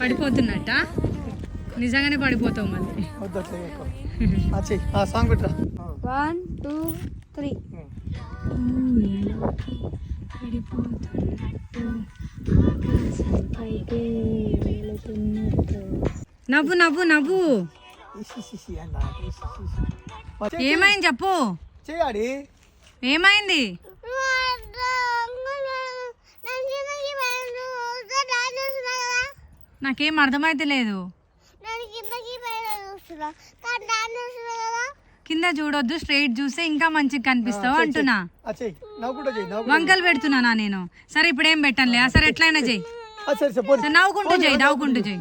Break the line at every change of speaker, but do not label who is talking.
పడిపోతున్నట్ట? నిజంగానే పడిపోతావు మళ్ళీ
సాంగ్.
One two three.
నవ్వు నవ్వు నవ్వు. ఏమైంది చెప్పు. ఏమైంది? నాకేం అర్థమైతే లేదు. కింద చూడొద్దు స్ట్రైట్ చూస్తే ఇంకా మంచిగా కనిపిస్తావు అంటున్నా. వంకలు పెడుతున్నానా నేను? సరే ఇప్పుడు ఏం పెట్టనులే సరే ఎట్లయినా చెయ్యి నవ్వుకుంటూ చెయ్యి నవ్వుకుంటూ చెయ్యి